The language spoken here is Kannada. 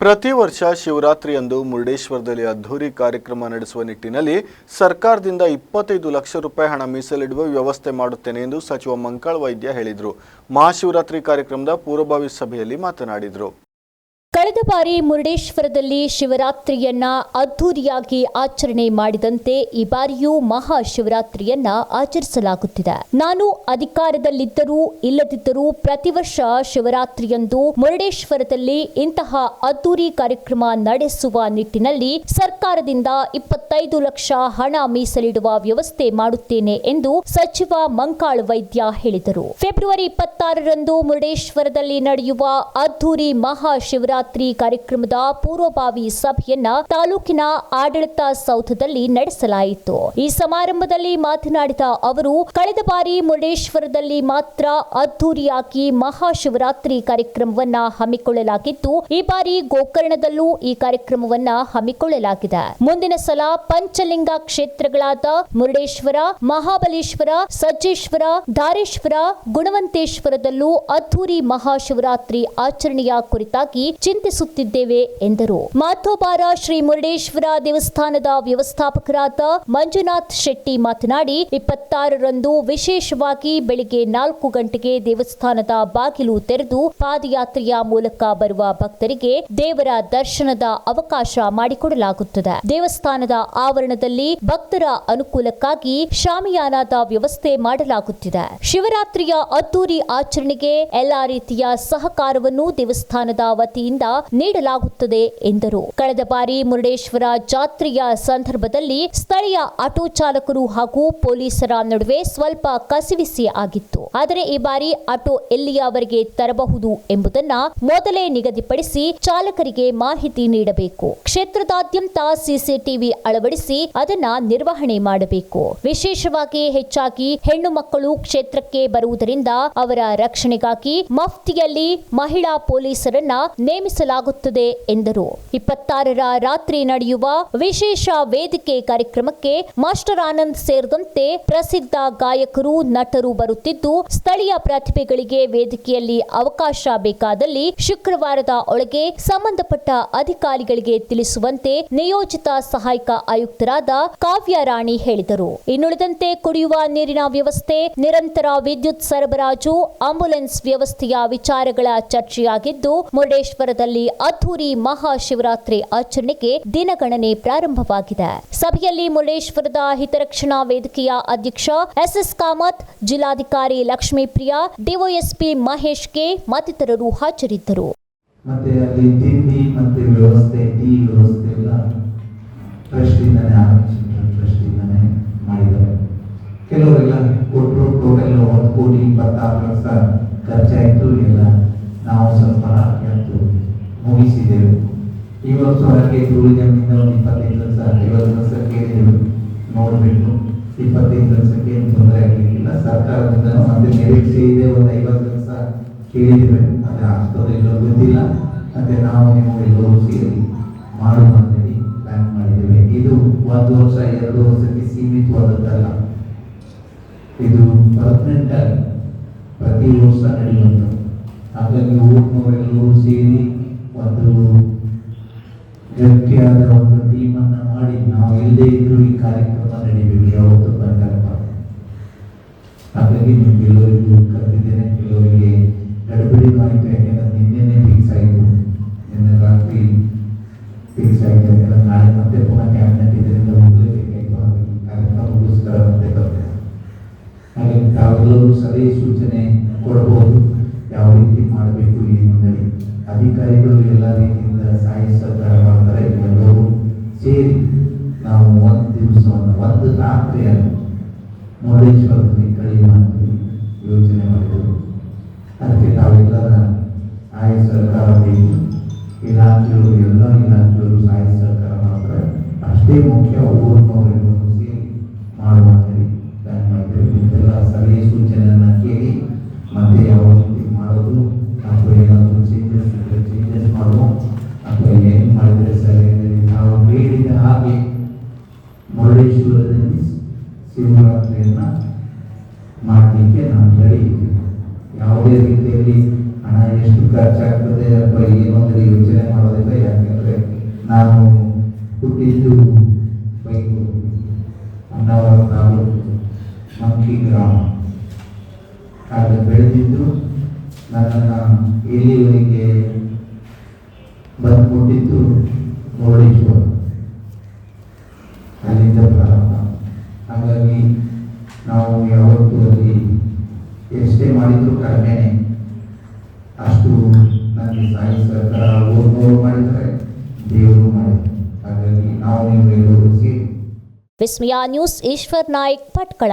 ಪ್ರತಿ ವರ್ಷ ಶಿವರಾತ್ರಿಯಂದು ಮುರುಡೇಶ್ವರದಲ್ಲಿ ಅದ್ಧೂರಿ ಕಾರ್ಯಕ್ರಮ ನಡೆಸುವ ನಿಟ್ಟಿನಲ್ಲಿ ಸರ್ಕಾರದಿಂದ ಇಪ್ಪತ್ತೈದು ಲಕ್ಷ ರೂಪಾಯಿ ಹಣ ಮೀಸಲಿಡುವ ವ್ಯವಸ್ಥೆ ಮಾಡುತ್ತೇನೆ ಎಂದು ಸಚಿವ ಮಂಕಾಳ ವೈದ್ಯ ಹೇಳಿದರು. ಮಹಾಶಿವರಾತ್ರಿ ಕಾರ್ಯಕ್ರಮದ ಪೂರ್ವಭಾವಿ ಸಭೆಯಲ್ಲಿ ಮಾತನಾಡಿದರು. ಕಳೆದ ಬಾರಿ ಮುರುಡೇಶ್ವರದಲ್ಲಿ ಶಿವರಾತ್ರಿಯನ್ನ ಅದ್ಧೂರಿಯಾಗಿ ಆಚರಣೆ ಮಾಡಿದಂತೆ ಈ ಬಾರಿಯೂ ಮಹಾಶಿವರಾತ್ರಿಯನ್ನ ಆಚರಿಸಲಾಗುತ್ತಿದೆ. ನಾನು ಅಧಿಕಾರದಲ್ಲಿದ್ದರೂ ಇಲ್ಲದಿದ್ದರೂ ಪ್ರತಿ ವರ್ಷ ಶಿವರಾತ್ರಿಯಂದು ಮುರುಡೇಶ್ವರದಲ್ಲಿ ಇಂತಹ ಅದ್ದೂರಿ ಕಾರ್ಯಕ್ರಮ ನಡೆಸುವ ನಿಟ್ಟಿನಲ್ಲಿ ಸರ್ಕಾರದಿಂದ ಇಪ್ಪತ್ತೈದು ಲಕ್ಷ ಹಣ ಮೀಸಲಿಡುವ ವ್ಯವಸ್ಥೆ ಮಾಡುತ್ತೇನೆ ಎಂದು ಸಚಿವ ಮಂಕಾಳ್ ವೈದ್ಯ ಹೇಳಿದರು. ಫೆಬ್ರವರಿ ಇಪ್ಪತ್ತಾರರಂದು ಮುರುಡೇಶ್ವರದಲ್ಲಿ ನಡೆಯುವ ಅದ್ದೂರಿ ಮಹಾಶಿವರಾತ್ರಿ ಕಾರ್ಯಕ್ರಮದ ಪೂರ್ವಭಾವಿ ಸಭೆಯನ್ನ ತಾಲೂಕಿನ ಆಡಳಿತ ಸೌಧದಲ್ಲಿ ನಡೆಸಲಾಯಿತು. ಈ ಸಮಾರಂಭದಲ್ಲಿ ಮಾತನಾಡಿದ ಅವರು, ಕಳೆದ ಬಾರಿ ಮುರುಡೇಶ್ವರದಲ್ಲಿ ಮಾತ್ರ ಅದ್ದೂರಿಯಾಗಿ ಮಹಾಶಿವರಾತ್ರಿ ಕಾರ್ಯಕ್ರಮವನ್ನ ಹಮ್ಮಿಕೊಳ್ಳಲಾಗಿದ್ದು, ಈ ಬಾರಿ ಗೋಕರ್ಣದಲ್ಲೂ ಈ ಕಾರ್ಯಕ್ರಮವನ್ನ ಹಮ್ಮಿಕೊಳ್ಳಲಾಗಿದೆ. ಮುಂದಿನ ಸಲ ಪಂಚಲಿಂಗ ಕ್ಷೇತ್ರಗಳಾದ ಮುರುಡೇಶ್ವರ, ಮಹಾಬಲೇಶ್ವರ, ಸಜ್ಜೇಶ್ವರ, ಧಾರೇಶ್ವರ, ಗುಣವಂತೇಶ್ವರದಲ್ಲೂ ಅದ್ದೂರಿ ಮಹಾಶಿವರಾತ್ರಿ ಆಚರಣೆಯ ಕುರಿತಾಗಿ ಚಿಂತಿಸುತ್ತಿದ್ದೇವೆ ಎಂದರು. ಮಾಥೋಬಾರ ಶ್ರೀ ಮುರುಡೇಶ್ವರ ದೇವಸ್ಥಾನದ ವ್ಯವಸ್ಥಾಪಕರಾದ ಮಂಜುನಾಥ್ ಶೆಟ್ಟಿ ಮಾತನಾಡಿ, ಇಪ್ಪತ್ತಾರರಂದು ವಿಶೇಷವಾಗಿ ಬೆಳಿಗ್ಗೆ ನಾಲ್ಕು ಗಂಟೆಗೆ ದೇವಸ್ಥಾನದ ಬಾಗಿಲು ತೆರೆದು ಪಾದಯಾತ್ರೆಯ ಮೂಲಕ ಬರುವ ಭಕ್ತರಿಗೆ ದೇವರ ದರ್ಶನದ ಅವಕಾಶ ಮಾಡಿಕೊಡಲಾಗುತ್ತದೆ. ದೇವಸ್ಥಾನದ ಆವರಣದಲ್ಲಿ ಭಕ್ತರ ಅನುಕೂಲಕ್ಕಾಗಿ ಶಾಮಿಯಾನದ ವ್ಯವಸ್ಥೆ ಮಾಡಲಾಗುತ್ತಿದೆ. ಶಿವರಾತ್ರಿಯ ಅದ್ದೂರಿ ಆಚರಣೆಗೆ ಎಲ್ಲಾ ರೀತಿಯ ಸಹಕಾರವನ್ನು ದೇವಸ್ಥಾನದ ವತಿಯಿಂದ ನೀಡಲಾಗುತ್ತದೆ ಎಂದರು. ಕಳೆದ ಬಾರಿ ಮುರುಡೇಶ್ವರ ಜಾತ್ರೆಯ ಸಂದರ್ಭದಲ್ಲಿ ಸ್ಥಳೀಯ ಆಟೋ ಚಾಲಕರು ಹಾಗೂ ಪೊಲೀಸರ ನಡುವೆ ಸ್ವಲ್ಪ ಕಸಿವಿಸಿ ಆಗಿತ್ತು. ಆದರೆ ಈ ಬಾರಿ ಆಟೋ ಎಲ್ಲಿಯವರೆಗೆ ತರಬಹುದು ಎಂಬುದನ್ನ ಮೊದಲೇ ನಿಗದಿಪಡಿಸಿ ಚಾಲಕರಿಗೆ ಮಾಹಿತಿ ನೀಡಬೇಕು. ಕ್ಷೇತ್ರದಾದ್ಯಂತ ಸಿಸಿಟಿವಿ ಅಳವಡಿಸಿ ಅದನ್ನ ನಿರ್ವಹಣೆ ಮಾಡಬೇಕು. ವಿಶೇಷವಾಗಿ ಹೆಚ್ಚಾಗಿ ಹೆಣ್ಣು ಮಕ್ಕಳು ಕ್ಷೇತ್ರಕ್ಕೆ ಬರುವುದರಿಂದ ಅವರ ರಕ್ಷಣೆಗಾಗಿ ಮಫ್ತಿಯಲ್ಲಿ ಮಹಿಳಾ ಪೊಲೀಸರನ್ನ ನೇಮಿಸಲಾಗುತ್ತದೆ ಎಂದರು. ಇಪ್ಪತ್ತಾರರ ರಾತ್ರಿ ನಡೆಯುವ ವಿಶೇಷ ವೇದಿಕೆ ಕಾರ್ಯಕ್ರಮಕ್ಕೆ ಮಾಸ್ಟರ್ ಆನಂದ್ ಸೇರಿದಂತೆ ಪ್ರಸಿದ್ಧ ಗಾಯಕರು, ನಟರು ಬರುತ್ತಿದ್ದು, ಸ್ಥಳೀಯ ಪ್ರತಿಭೆಗಳಿಗೆ ವೇದಿಕೆಯಲ್ಲಿ ಅವಕಾಶ ಬೇಕಾದಲ್ಲಿ ಶುಕ್ರವಾರದ ಒಳಗೆ ಸಂಬಂಧಪಟ್ಟ ಅಧಿಕಾರಿಗಳಿಗೆ ತಿಳಿಸುವಂತೆ ನಿಯೋಜಿತ ಸಹಾಯಕ ಆಯುಕ್ತರಾದ ಕಾವ್ಯ ರಾಣಿ ಹೇಳಿದರು. ಇನ್ನುಳಿದಂತೆ ಕುಡಿಯುವ ನೀರಿನ ವ್ಯವಸ್ಥೆ, ನಿರಂತರ ವಿದ್ಯುತ್ ಸರಬರಾಜು, ಆಂಬುಲೆನ್ಸ್ ವ್ಯವಸ್ಥೆಯ ವಿಚಾರಗಳ ಚರ್ಚೆಯಾಗಿದ್ದು, ಮುರುಡೇಶ್ವರದಲ್ಲಿ ಅದ್ದೂರಿ ಮಹಾಶಿವರಾತ್ರಿ ಆಚರಣೆಗೆ ದಿನಗಣನೆ ಪ್ರಾರಂಭವಾಗಿದೆ. ಸಭೆಯಲ್ಲಿ ಮುರುಡೇಶ್ವರದ ಹಿತರಕ್ಷಣಾ ವೇದಿಕೆಯ ಅಧ್ಯಕ್ಷ ಎಸ್ಎಸ್ ಕಾಮತ್, ಜಿಲ್ಲಾಧಿಕಾರಿ ಲಕ್ಷ್ಮೀಪ್ರಿಯಾ ಡಿಒಎಸ್ಪಿ ಮಹೇಶ್ ಕೆ ಮತ್ತಿತರರು ಹಾಜರಿದ್ದರು. ಮತ್ತೆ ಅಲ್ಲಿ ತಿಂಡಿ ಮತ್ತೆ ವ್ಯವಸ್ಥೆ, ಟೀ ವ್ಯವಸ್ಥೆ ಎಲ್ಲ ಟ್ರಸ್ಟಿಂದನೇ ಆರಂಭಿಸಿದ್ರು ಟ್ರಸ್ಟಿಂದನೇ ಮಾಡಿದ್ದಾರೆ. ಕೆಲವರೆಲ್ಲ ಕೊಟ್ಟರು, ಟೋಟಲ್ ಒಂದು ಕೋಟಿ ಇಪ್ಪತ್ತಾರು ಲಕ್ಷ ಖರ್ಚಾಯಿತು, ಎಲ್ಲ ನಾವು ಸ್ವಲ್ಪ ಎತ್ತು ಮುಗಿಸಿದೆವು. ಈ ವರ್ಷ ಹೊರಗೆ ಟೂರಿಸಂನಿಂದ ಒಂದು ಇಪ್ಪತ್ತೈದು ಲಕ್ಷ ಐವತ್ತು ಲಕ್ಷ ಕೇಳಿದೆವು ನೋಡಬೇಕು. ಇಪ್ಪತ್ತೈದು ಲಕ್ಷಕ್ಕೆ ಏನು ತೊಂದರೆ ಆಗಲಿಕ್ಕಿಲ್ಲ ಸರ್ಕಾರದಿಂದ ಮತ್ತೆ ನಿರೀಕ್ಷೆ ಇದೆ, ಒಂದು ಐವತ್ತು ಲಕ್ಷ ಕೇಳಿದರೆ ಅದೇ ಆಗ್ತದೆ ಇಲ್ಲೋ ಗೊತ್ತಿಲ್ಲ. ಮತ್ತೆ ನಾವು ನೀವು ಎಲ್ಲರೂ ಸೇರಿ ಮಾಡುವ ಅಂತೇಳಿ ಪ್ಲಾನ್ ಮಾಡಿದ್ದೇವೆ. ಇದು ಒಂದು ವರ್ಷ, ಎರಡು ವರ್ಷಕ್ಕೆ ಸೀಮಿತವಾದದ್ದಲ್ಲ. ಇದು ಪರ್ಮನೆಂಟ್ ಆಗಿ ಪ್ರತಿ ವರ್ಷ ನಡೆಯುವಂಥದ್ದು. ಹಾಗಾಗಿ ಊರಿನವರೆಲ್ಲರೂ ಸೇರಿ ಒಂದು ಗಟ್ಟಿಯಾದ ಒಂದು ಟೀಮನ್ನ ಮಾಡಿ ನಾವು ಎಲ್ಲೇ ಇದ್ರೂ ಈ ಕಾರ್ಯಕ್ರಮ ನಡೀಬೇಕು ಯಾವತ್ತು ಬಂದಪ್ಪ ಹಾಗಾಗಿ ನೀವು ಕೆಲವರಿಗೂ ಕರೆದಿದ್ದೇನೆ, ಕೆಲವರಿಗೆ ಗಡಬಡಿ ಆಯಿತು ಯಾಕೆಂದ್ರೆ ನಿನ್ನೆನೆ ಫಿಕ್ಸ್ ಆಯಿತು. ನಿನ್ನೆ ರಾತ್ರಿ ಫಿಕ್ಸ್ ಆಯಿತು ಯಾಕೆಂದ್ರೆ ನಾಳೆ ಮತ್ತೆ ಪುನಃ ಅಧಿಕಾರಿಗಳು ಎಲ್ಲ ರೀತಿಯಿಂದ ಸಹಾಯ ಸಹಕಾರ ಮಾಡ್ತಾರೆ ಸೇರಿ ನಾವು ಒಂದು ದಿವಸವನ್ನು, ಒಂದು ರಾತ್ರಿಯನ್ನು ಮುರುಡೇಶ್ವರದಲ್ಲಿ ಕಳೆಯುವ ಯೋಚನೆ ಮಾಡಿದರು ಅದಕ್ಕೆ ತಾವೆಲ್ಲರ ಸಹಾಯ ಈ ಇಲಾಖೆಯವರು ಎಲ್ಲ ಇಲಾಖೆಯವರು ರೆಡಿ ಯಾವುದೇ ರೀತಿಯಲ್ಲಿ ಹಣ ಎಷ್ಟು ಖರ್ಚಾಗ್ತದೆ ಅಥವಾ ಏನು ಅಂತ ಯೋಚನೆ ಮಾಡೋದಿಲ್ಲ, ಯಾಕೆಂದರೆ ನಾನು ಹುಟ್ಟಿದ್ದು ಬೈಕು ಅನ್ನವರ ತಾಲೂಕು ಮಂಕಿ ಗ್ರಾಮ. ಆದರೆ ಬೆಳೆದಿದ್ದು ನನ್ನನ್ನು ಇಲ್ಲಿವರೆಗೆ ಮುಟ್ಟಿದ್ದು ಮುರುಡೇಶ್ವರ ಅಲ್ಲಿಂದ ಪ್ರಾರಂಭ ಹಾಗಾಗಿ ನಾವು ಯಾವತ್ತೂ ಅಲ್ಲಿ ಎಷ್ಟೇ ಮಾಡಿದ್ರು ಕಡಿಮೆನೆ ಅಷ್ಟು ನನಗೆ ಸಾಯಿ ಸರ್ಕಾರ ಊರ್ನವರು ಮಾಡಿದ್ದಾರೆ ದೇವರು ಮಾಡಿದ್ದಾರೆ ಹಾಗಾಗಿ ನಾವು ನೀವು ಎಲ್ಲರೂ ಸೇರಿ ವಿಸ್ಮಯ ನ್ಯೂಸ್ ಈಶ್ವರ್ ನಾಯ್ಕ್ ಭಟ್ಕಳ